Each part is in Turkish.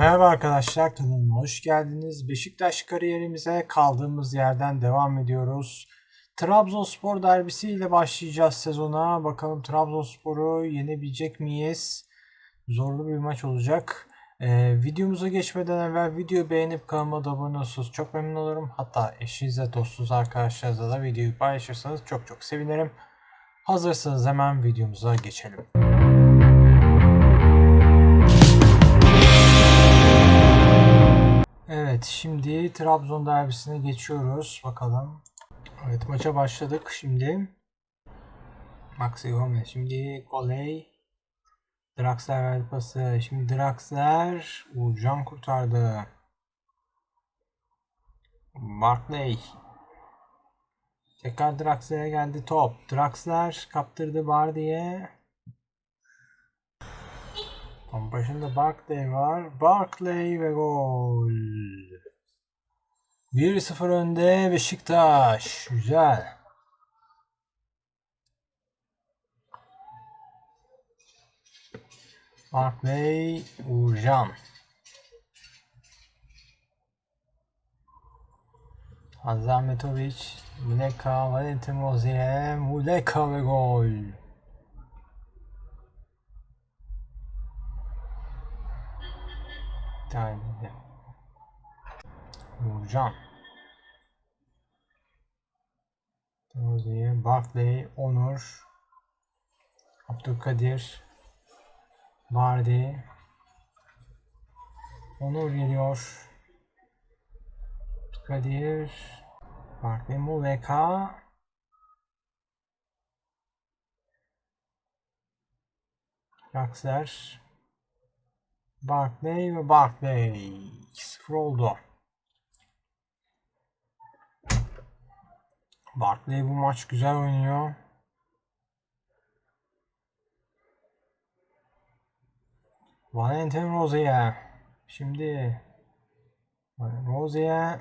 Merhaba arkadaşlar kanalıma hoş geldiniz. Beşiktaş kariyerimize kaldığımız yerden devam ediyoruz. Trabzonspor derbisi ile başlayacağız sezona. Bakalım Trabzonspor'u yenebilecek miyiz? Zorlu bir maç olacak. Ee, videomuza geçmeden evvel videoyu beğenip kanalıma da abone olursanız çok memnun olurum. Hatta eşinizle, dostunuz, arkadaşlarınızla da videoyu paylaşırsanız çok çok sevinirim. Hazırsanız hemen videomuza geçelim. Evet, şimdi Trabzon derbisine geçiyoruz. Bakalım. Evet, maça başladık şimdi. Maxi Gomez. Şimdi Goley. Draxler verdi pası. Şimdi Draxler. Uğurcan kurtardı. Barkley. Tekrar Draxler'e geldi top. Draxler kaptırdı Bardi'ye. Tam başında Barkley var. Barkley ve gol. 1-0 önde Beşiktaş. Güzel. Barkley, Uğurcan. Hazametovic, Muleka, Valentin Rozier, Muleka ve gol. Tane. Nurcan Rozier, Barkley, Onur Abdülkadir Bardi. Onur geliyor. Abdülkadir Barkley Muleka. Yaksler Barkley ve Barkley 2-0 oldu. Barkley bu maç güzel oynuyor. Valentin Rozier. Şimdi Rozier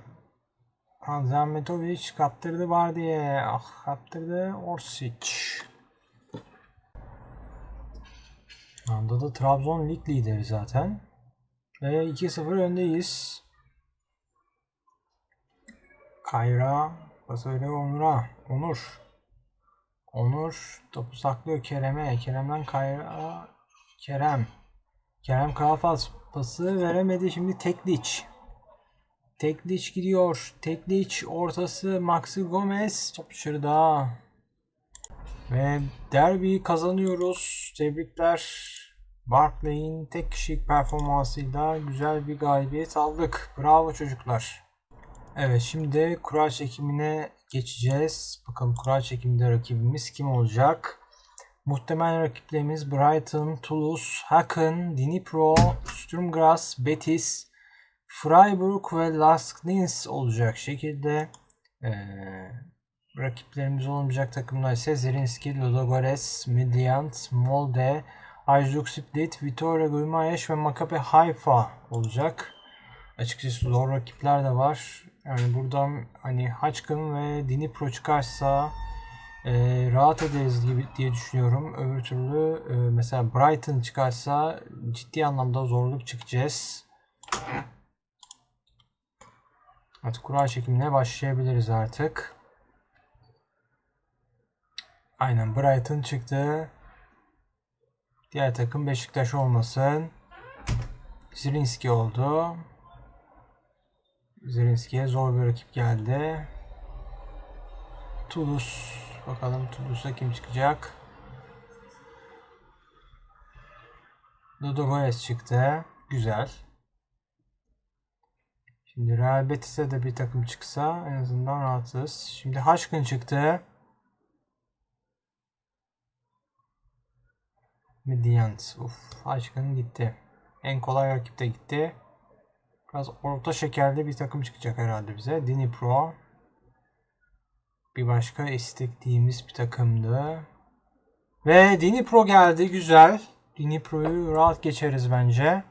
Zahmetovic kaptırdı Bardi'ye. Ah kaptırdı Orsic. Şu anda da Trabzon lig lideri zaten. Ve 2-0 öndeyiz. Kayra, Basöyle Onur'a. Onur. Onur topu saklıyor Kerem'e. Kerem'den Kayra, Kerem. Kerem Kalafaz pası veremedi. Şimdi Tekliç. Tekliç gidiyor. Tekliç ortası Maxi Gomez. Top dışarıda. Ve derbiyi kazanıyoruz. Tebrikler. Barkley'in tek kişilik performansıyla güzel bir galibiyet aldık. Bravo çocuklar. Evet şimdi kura çekimine geçeceğiz. Bakalım kura çekiminde rakibimiz kim olacak? Muhtemel rakiplerimiz Brighton, Toulouse, Haken, Dnipro, Sturm Graz, Betis, Freiburg ve Lask Linz olacak şekilde. Ee, rakiplerimiz olmayacak takımlar ise Zerinski, Ludogorets, Midland, Molde, Hajduk Split, Vitória Guimarães ve Maccabi Haifa olacak. Açıkçası zor rakipler de var. Yani buradan hani Haçkın ve Dnipro çıkarsa e, rahat ederiz gibi diye düşünüyorum. Öbür türlü e, mesela Brighton çıkarsa ciddi anlamda zorluk çıkacağız. Artık kura çekimine başlayabiliriz artık. Aynen Brighton çıktı. Diğer takım Beşiktaş olmasın. Zirinski oldu. Zirinski'ye zor bir rakip geldi. Toulouse. Bakalım Toulouse'a kim çıkacak? Ludogorets çıktı. Güzel. Şimdi Real Betis'e de bir takım çıksa en azından rahatsız. Şimdi Haşkın çıktı. Midyant. Uf, Haşkın gitti. En kolay rakip de gitti. Biraz orta şekerli bir takım çıkacak herhalde bize. Dnipro. Bir başka istektiğimiz bir takımdı. Ve Dnipro geldi. Güzel. Dnipro'yu rahat geçeriz bence.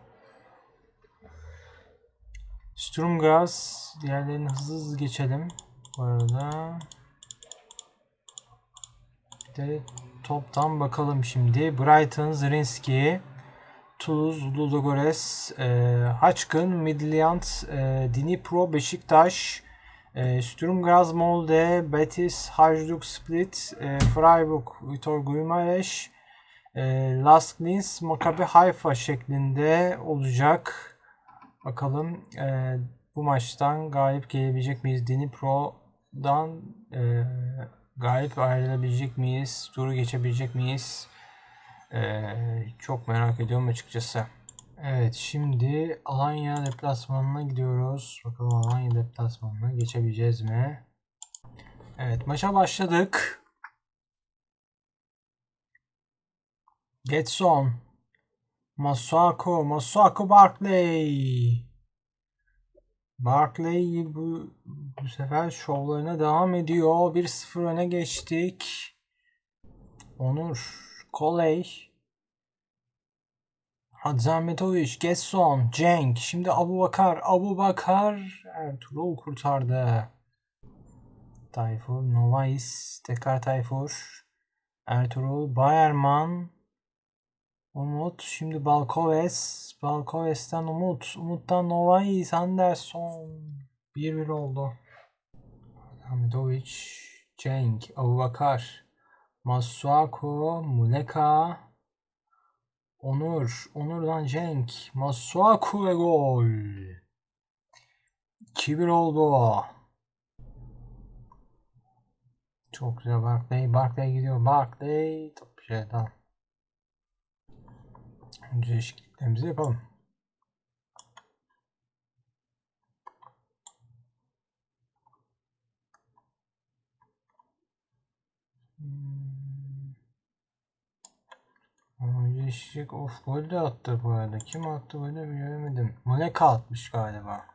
Sturmgras. Diğerlerini hızlı hızlı geçelim. Bu arada. Bir de toptan bakalım şimdi. Brighton, Zrinski, Toulouse, Ludogorets, e, Haçkın, Midland, e, Dnipro, Beşiktaş, e, Sturm Graz, Molde, Betis, Hajduk, Split, e, Freiburg, Vitor Guimarães, e, Lask Linz, Maccabi Haifa şeklinde olacak. Bakalım e, bu maçtan galip gelebilecek miyiz? Dnipro'dan e, galip ayrılabilecek miyiz? Turu geçebilecek miyiz? E, çok merak ediyorum açıkçası. Evet şimdi Alanya deplasmanına gidiyoruz. Bakalım Alanya deplasmanına geçebileceğiz mi? Evet maça başladık. Getson. Masuako. Masuako Barkley. Barkley bu, bu sefer şovlarına devam ediyor. 1-0 öne geçtik. Onur. Koley. Hadzahmetovic, Getson, Cenk. Şimdi Abu Bakar. Abu Bakar. Ertuğrul kurtardı. Tayfur, Novais. Tekrar Tayfur. Ertuğrul, Bayerman. Umut. Şimdi Balkoves. Balkoves'ten Umut. Umut'tan Novais. Anderson. 1-1 oldu. Hamidovic. Cenk. Abubakar. Masuako. Muleka. Onur. Onur'dan Cenk. Masuaku ve gol. 2-1 oldu. Çok güzel Barkley. Barkley gidiyor. Barkley. Top şeyden. Önce değişikliklerimizi yapalım. Hmm. Ama değişecek. Of gol de attı bu arada. Kim attı golü bilemedim. Muleka atmış galiba.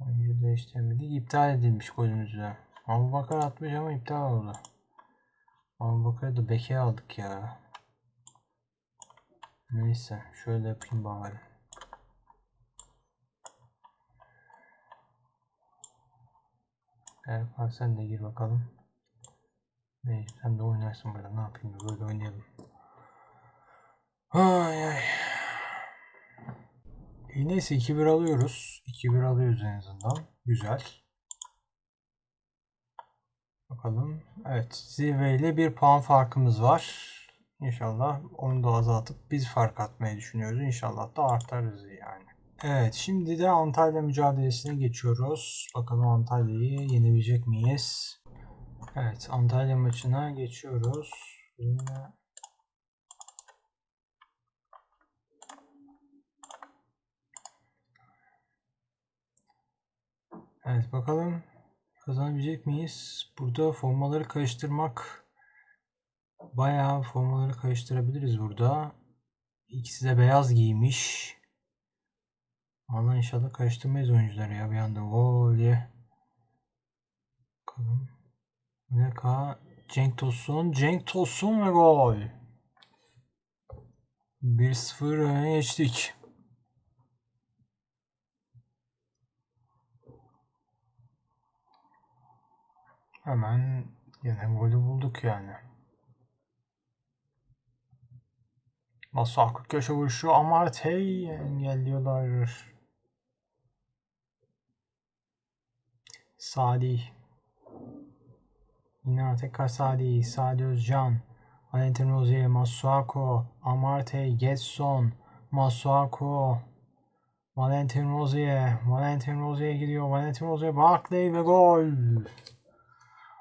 Oyuncu değiştirmedik. İptal edilmiş golümüz de. Abu Bakar atmış ama iptal oldu. Abu Bakar'ı da beke aldık ya. Neyse şöyle yapayım bari. Erkan sen de gir bakalım. Neyse sen de oynarsın burada ne yapayım böyle oynayalım. Ay ay. İyi neyse 2-1 alıyoruz. 2-1 alıyoruz en azından. Güzel. Bakalım. Evet zirve ile bir puan farkımız var. İnşallah onu da azaltıp biz fark atmayı düşünüyoruz. İnşallah da artarız yani. Evet şimdi de Antalya mücadelesine geçiyoruz. Bakalım Antalya'yı yenebilecek miyiz? Evet Antalya maçına geçiyoruz. Yine Evet bakalım kazanabilecek miyiz? Burada formaları karıştırmak bayağı formaları karıştırabiliriz burada. İkisi de beyaz giymiş. Allah inşallah karıştırmayız oyuncuları ya bir anda. Gol diye. Bakalım. Muleka, Cenk Tosun, Cenk Tosun ve gol. 1-0 öne geçtik. Hemen yine golü bulduk yani. Masuaku köşe vuruşu Amartey engelliyorlar. Sadi. Yine tekrar Sadi. Sadi Özcan. Valentin Rozier, Masuaku, Amartey, Getson, Masuaku, Valentin Rozier, Valentin Rozier gidiyor. Valentin Rozier, Barkley ve gol.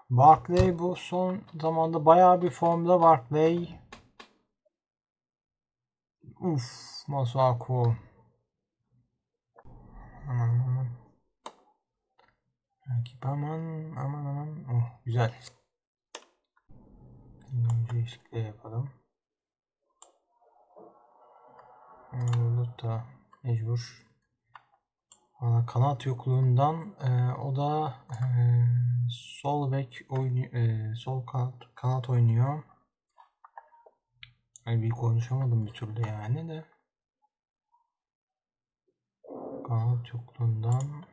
Barkley bu son zamanda bayağı bir formda Barkley. Uf, Masuaku. Aman aman. Rakip aman aman aman. Oh, güzel. Değişikliği yapalım. Bulut da mecbur. Ana kanat yokluğundan e, o da e, sol bek oynuyor, e, sol kanat, kanat oynuyor. Yani bir konuşamadım bir türlü yani de. Kanat yokluğundan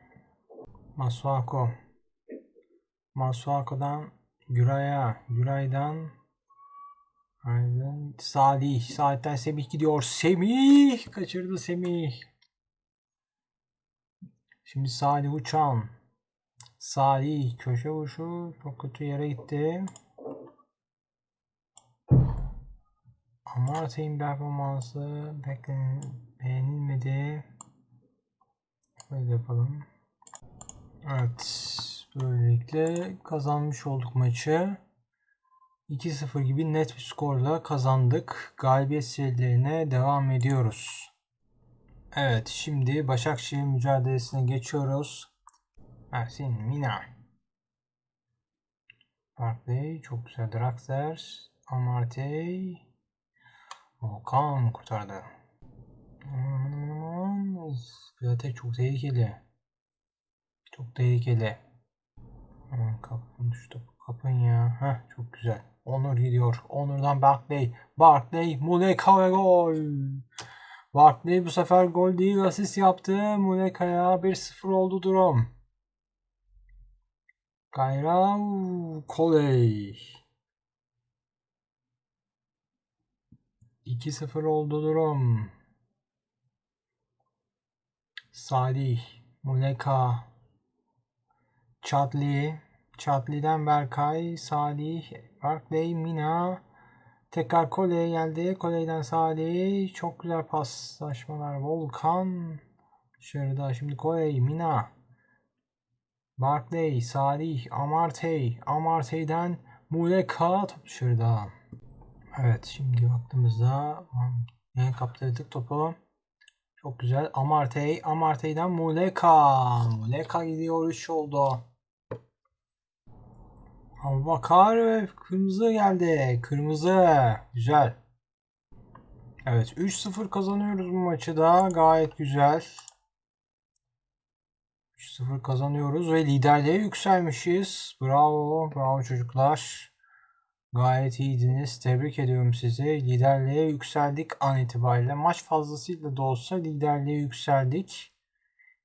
Masuako. Masuako'dan Güray'a, Güray'dan Aynen. Salih. Salih'ten Semih gidiyor. Semih. Kaçırdı Semih. Şimdi Salih Uçan. Salih köşe vuruşu çok kötü yere gitti. Amartey'in performansı beklenen, beğenilmedi. Böyle yapalım. Evet. Böylelikle kazanmış olduk maçı. 2-0 gibi net bir skorla kazandık. Galibiyet serilerine devam ediyoruz. Evet şimdi Başakşehir mücadelesine geçiyoruz. Ersin Mina. Barkley çok güzel. Draxler. Amartey. Okan kurtardı. Of, Piatek çok tehlikeli. Çok tehlikeli. Aman kapın düştü. Kapın ya. Heh, çok güzel. Onur gidiyor. Onur'dan Barkley. Barkley. Muleka ve gol. Barkley bu sefer gol değil asist yaptı. Muleka'ya 1-0 oldu durum. Kayra Koley. 2-0 oldu durum. Salih, Muleka, Chadli, Chadli'den Berkay, Salih, Barkley, Mina, tekrar Koley geldi. Koley'den Salih, çok güzel paslaşmalar. Volkan, dışarıda şimdi Koley, Mina, Barkley, Salih, Amartey, Amartey'den Muleka top dışarıda. Evet şimdi baktığımızda yine kaptırdık topu. Çok güzel. Amartey. Amartey'den Muleka. Muleka gidiyor 3 oldu. Abubakar ve kırmızı geldi. Kırmızı. Güzel. Evet 3-0 kazanıyoruz bu maçı da. Gayet güzel. 3-0 kazanıyoruz ve liderliğe yükselmişiz. Bravo. Bravo çocuklar. Gayet iyiydiniz. Tebrik ediyorum sizi. Liderliğe yükseldik an itibariyle. Maç fazlasıyla da olsa liderliğe yükseldik.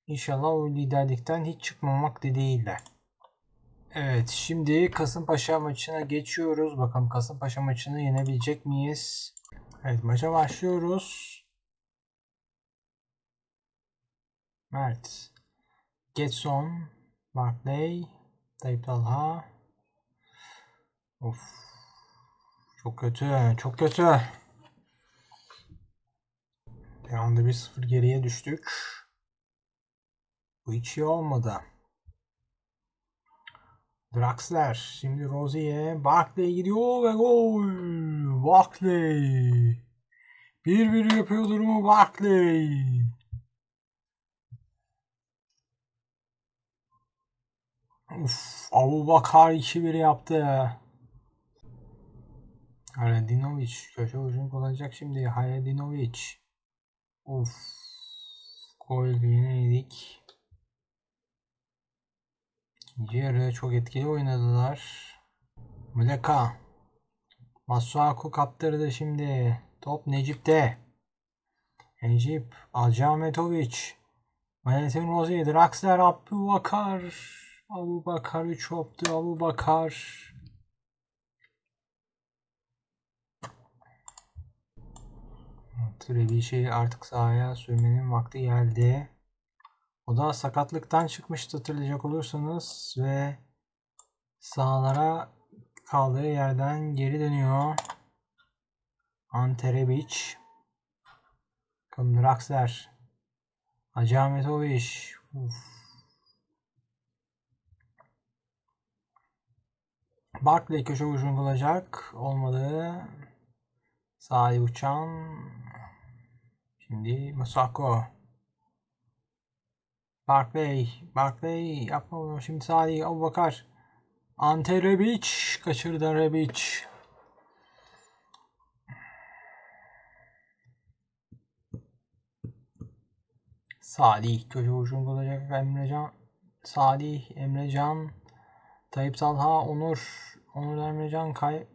İnşallah o liderlikten hiç çıkmamak dileğiyle. Evet şimdi Kasımpaşa maçına geçiyoruz. Bakalım Kasımpaşa maçını yenebilecek miyiz? Evet maça başlıyoruz. Mert. Getson. Barclay. Tayyip Talha. Of. Çok kötü. Çok kötü. Bir anda 1-0 geriye düştük. Bu hiç iyi olmadı. Draxler. Şimdi Rozier. Barkley gidiyor ve gol. Barkley. 1-1 yapıyor durumu Barkley. Uf, Abu Bakar 2-1 yaptı. Haradinovic köşe ucunu kullanacak şimdi. Haradinovic. Uf. Gol yine yedik. İkinci yarı çok etkili oynadılar. Muleka. Masuaku kaptırdı şimdi. Top Necip'te. Necip. Alcametovic. Valentin Rozi. Draxler. Abu Bakar. Abu Bakar 3 yaptı. Abu Bakar. Trebiş'i artık sahaya sürmenin vakti geldi. O da sakatlıktan çıkmıştı hatırlayacak olursanız ve sahalara kaldığı yerden geri dönüyor. Ante Rebic. Bakalım Draxler. Uf. Barkley köşe vuruşunu bulacak. Olmadı. Salih Uçan. Şimdi Masako. Barkley. Barkley yapma. Şimdi Salih Abubakar. Ante Rebic. Kaçırdı Rebic. Salih köşe vuruşunu bulacak. Emrecan. Salih, Emrecan. Tayyip Talha, Onur. Onur Emrecan kay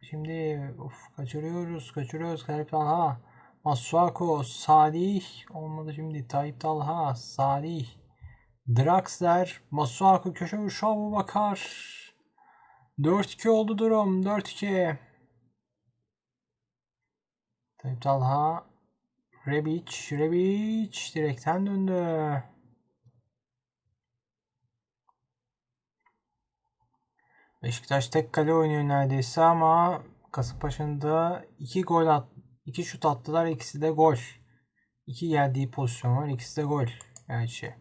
Şimdi of kaçırıyoruz, kaçırıyoruz Tayyip Talha. Masuako, Salih olmadı şimdi. Tayyip Talha, Salih. Draxler, Masuako köşe vuruşu Abu Bakar. 4-2 oldu durum. 4-2. Tayyip Talha. Rebic. Rebic direkten döndü. Beşiktaş tek kale oynuyor neredeyse ama Kasımpaşa'nda iki gol at, iki şut attılar, ikisi de gol. İki geldiği pozisyon var, ikisi de gol. Gerçi.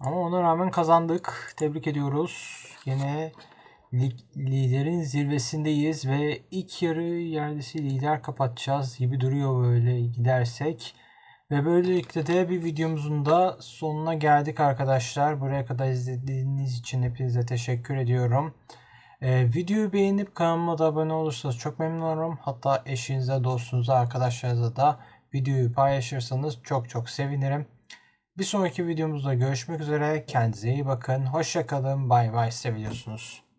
Ama ona rağmen kazandık. Tebrik ediyoruz. Yine lig, liderin zirvesindeyiz ve ilk yarı yerdesi lider kapatacağız gibi duruyor böyle gidersek. Ve böylelikle de bir videomuzun da sonuna geldik arkadaşlar. Buraya kadar izlediğiniz için hepinize teşekkür ediyorum. Ee, videoyu beğenip kanalıma da abone olursanız çok memnun olurum. Hatta eşinize, dostunuza, arkadaşlarınıza da videoyu paylaşırsanız çok çok sevinirim. Bir sonraki videomuzda görüşmek üzere. Kendinize iyi bakın. Hoşçakalın. Bay bay. Seviyorsunuz.